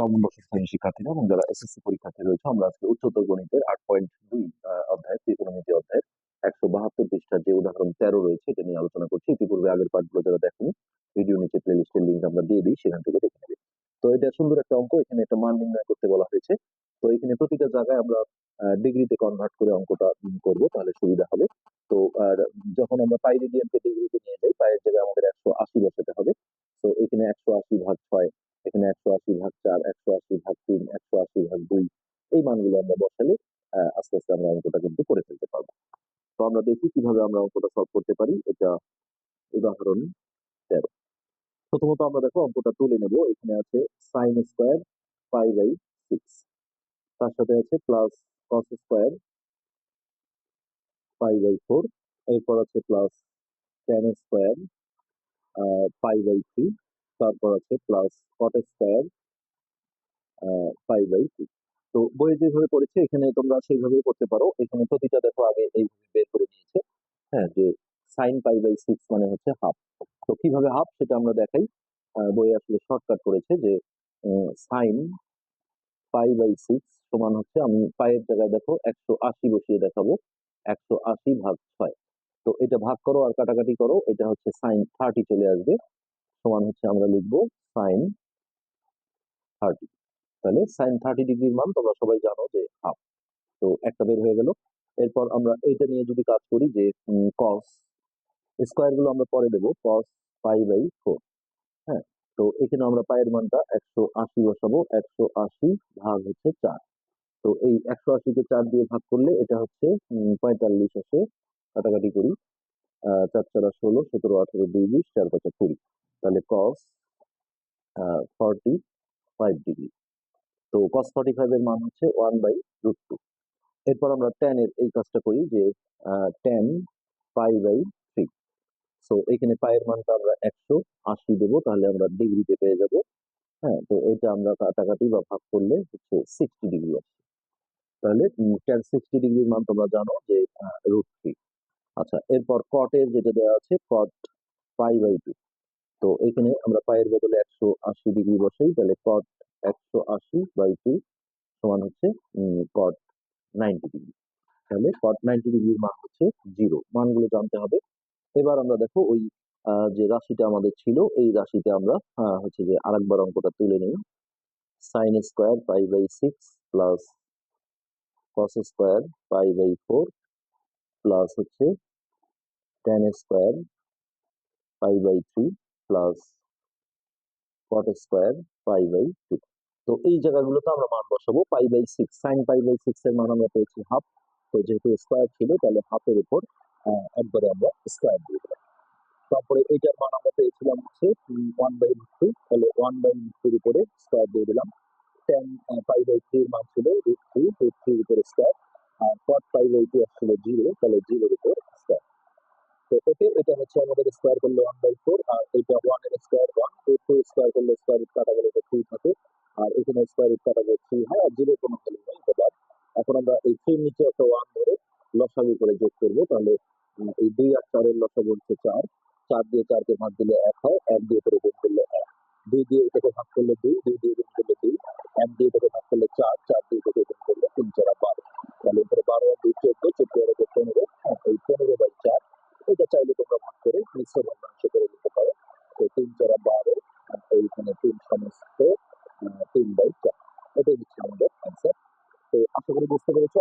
নবম শ্রেণির শিক্ষার্থীরা এবং যারা এসএসসি পরীক্ষার্থী রয়েছে আমরা আজকে উচ্চতর গণিতের আট পয়েন্ট দুই অধ্যায়, ত্রিকোণমিতি অধ্যায়ের একশো বাহাত্তর পৃষ্ঠার যে উদাহরণ তেরো রয়েছে, এটা নিয়ে আলোচনা করছি। ইতিপূর্বে আগের পাঠগুলো যারা দেখেনি ভিডিও নিচে প্লে লিস্টের লিঙ্ক আমরা দিয়ে দিই, সেখান থেকে দেখে নেবে। তো এটা সুন্দর একটা অঙ্ক, এখানে একটা মান নির্ণয় করতে বলা হয়েছে। তো এখানে প্রতিটা জায়গায় আমরা ডিগ্রিতে কনভার্ট করে অঙ্কটা করব, তাহলে সুবিধা হবে। তো, আর যখন আমরা পাই রেডিয়ানকে ডিগ্রিতে নিয়ে যাই পায়ের জায়গায় আমাদের একশো আশি বসাতে হবে। তো এখানে একশো আশি ভাগ ছয় তিন একশো আশি ভাগ দুই এই মানগুলো আমরা বসালে আস্তে আস্তে আমরা অঙ্কটা কিন্তু করে ফেলতে পারব। তো আমরা দেখি কীভাবে আমরা অঙ্কটা সলভ করতে পারি। এটা উদাহরণ তেরো। প্রথমত আমরা দেখো অঙ্কটা তুলে নেব। এখানে আছে sine square pi by six তার সাথে আছে plus cos square pi by four এরপর আছে plus tan square pi by three তারপর আছে plus cot square pi by two তো বইয়ে যেভাবে করেছে এখানে তোমরা সেইভাবেই করতে পারো। এখানে প্রতিটা দেখো আগে এইভাবে বের করে নিয়েছে। হ্যাঁ যে সাইন পাই বাই সিক্স মানে হচ্ছে হাফ তো কীভাবে হাফ সেটা আমরা দেখাই। বইয়ে আসলে শর্টকাট করেছে যে সাইন পাই বাই সিক্স সমান হচ্ছে আমি পায়ের জায়গায় দেখো একশো আশি বসিয়ে দেখাবো। একশো আশি ভাগ ছয়। তো এটা ভাগ করো আর কাটাকাটি করো, এটা হচ্ছে সাইন থার্টি চলে আসবে। সমান হচ্ছে আমরা লিখব সাইন থার্টি তাহলে সাইন থার্টি ডিগ্রির মান তোমরা সবাই জানো যে হাফ। তো একটা বের হয়ে গেল। এরপর আমরা এইটা নিয়ে যদি কাজ করি যে কস স্কোয়ারগুলো আমরা পরে দেবো কস পাই বাই ফোর হ্যাঁ তো এখানে আমরা পায়ের মানটা একশো আশি বসাবো, একশো আশি ভাগ হচ্ছে চার। তো এই একশো আশিকে চার দিয়ে ভাগ করলে এটা হচ্ছে পঁয়তাল্লিশ আসে কাটাকাটি করি। চার চারা ষোলো, সতেরো, আঠেরো, দুই, বিশ, চার পাঁচা কুড়ি। তাহলে কস ফর্টি ফাইভ ডিগ্রি তো কস ফর্টি ফাইভ এর মান হচ্ছে ওয়ান বাই রুট টু এরপর আমরা এর এই কাজটা করি যে tan pi by three so এখানে পায়ের মানটা আমরা একশো আশি দেবো, তাহলে আমরা ডিগ্রিতে পেয়ে যাব। হ্যাঁ তো এটা আমরা কাটাকাটি বা ভাগ করলে হচ্ছে সিক্সটি ডিগ্রি আসছে তাহলে টেন সিক্সটি ডিগ্রির মান তোমরা জানো যে রুট থ্রি আচ্ছা এরপর কটের যেটা দেওয়া আছে কট পাই বাই টু তো এখানে আমরা পায়ের বদলে একশো আশি ডিগ্রি বসাই, তাহলে কট একশো আশি বাই টু সমান হচ্ছে কট নাইনটি ডিগ্রি তাহলে কট নাইনটি ডিগ্রির মান হচ্ছে জিরো মানগুলো জানতে হবে। এবার আমরা দেখো ওই যে রাশিটা আমাদের ছিল, এই রাশিতে আমরা হচ্ছে যে আরেকবার অঙ্কটা তুলে নিই। Sine square pi by six plus cos square pi by four plus হচ্ছে tan square pi by three plus cot square pi by two তো এই জায়গাগুলোতে আমরা মান বসাবো pi by six sine pi by six এর মান আমরা পেয়েছি হাফ তো যেহেতু স্কোয়ার ছিল, তাহলে হাফের উপর একবারে আমরা স্কোয়ার দিয়ে দিলাম। তারপরে এইটার মান আমরা পেয়েছিলাম হচ্ছে ওয়ান বাই রুট টু তাহলে ওয়ান বাই রুট টুর উপরে স্কোয়ার দিয়ে দিলাম। টেন পাই বাই থ্রির মান ছিল রুট থ্রি রুট থ্রির উপরে স্কোয়ার আর কট পাই বাই টু আসছিল জিরো তাহলে জিরোর উপর স্কোয়ার তো এতে এটা হচ্ছে আমাদের স্কোয়ার করলে ওয়ান বাই ফোর আর এটা ওয়ানের square one root two square করলে স্কোয়ার রুট কাটা গেলে থ্রি থাকে। আর এখানে স্কোয়ার রুট কাটা গেলে থ্রি হয় জিরো কোনো ভ্যালু নেই এটা এখন আমরা এই থ্রির নিচে একটা ওয়ান ধরে লসাগু করে যোগ করব, তাহলে এই দুই আর চারের লসাগু হচ্ছে চার। চার দিয়ে চারকে ভাগ দিলে এক হয়, এক দিয়ে করে গুণ করলে এক। দুই দিয়ে এটাকে ভাগ করলে দুই দুই দিয়ে বুঝতে পেরেছ।